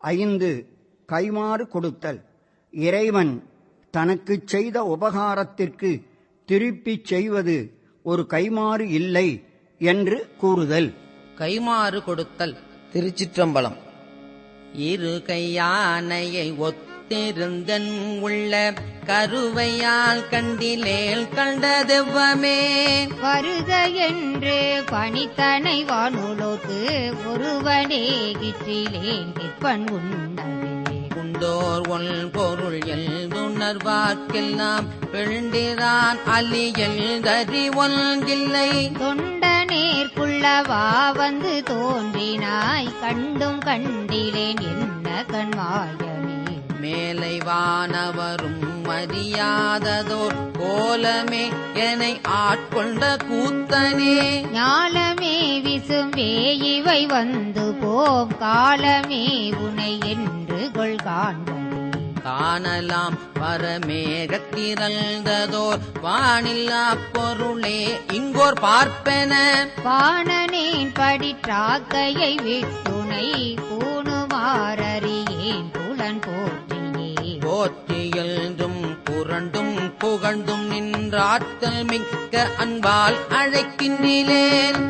ஐந்து கைமாறு கொடுத்தல். இறைவன் தனக்குச் செய்த உபகாரத்திற்கு திருப்பிச் செய்வது ஒரு கைமாறு இல்லை என்று கூறுதல். கைமாறு கொடுத்தல் திருச்சிற்றம்பலம். இரு கையானையை ஒத்திருந்தன் உள்ள கருவையால் கண்டிலேல் கண்டதெவ்வமே? வருக என்று பணித்தனை வானுலோத்து ஒருவனே கிற்றிலேன் கிற்பன் உண்டவே உண்டோர் ஒல் பொருள் எழுதுணர்வார்க்கெல்லாம் பெண்டிரான் அலியல் தறி ஒன்றில்லை. தொண்டனேற்குள்ளவா வந்து தோன்றினாய் கண்டும் கண்டிலேன் என்ன கண்மாயமே மேலை வானவரும் அறியாததோர் கோலமே என்னை ஆட்கொண்ட கூத்தனே. ஞாலமே விசும்பே இவை வந்து போம் காலமே உனை என்று கொள் காண்பதே காணலாம் பரமேகத்திரந்ததோர் வானில்லா பொருளே இங்கோர் பார்ப்பென. பாணனேன் படிற்றாக்கையை புலன் போற்றியே போற்றியல்தும் புரண்டும் புகழ்ந்தும் நின்றாற்றல் மிக்க அன்பால் அழைக்கின்றேன்.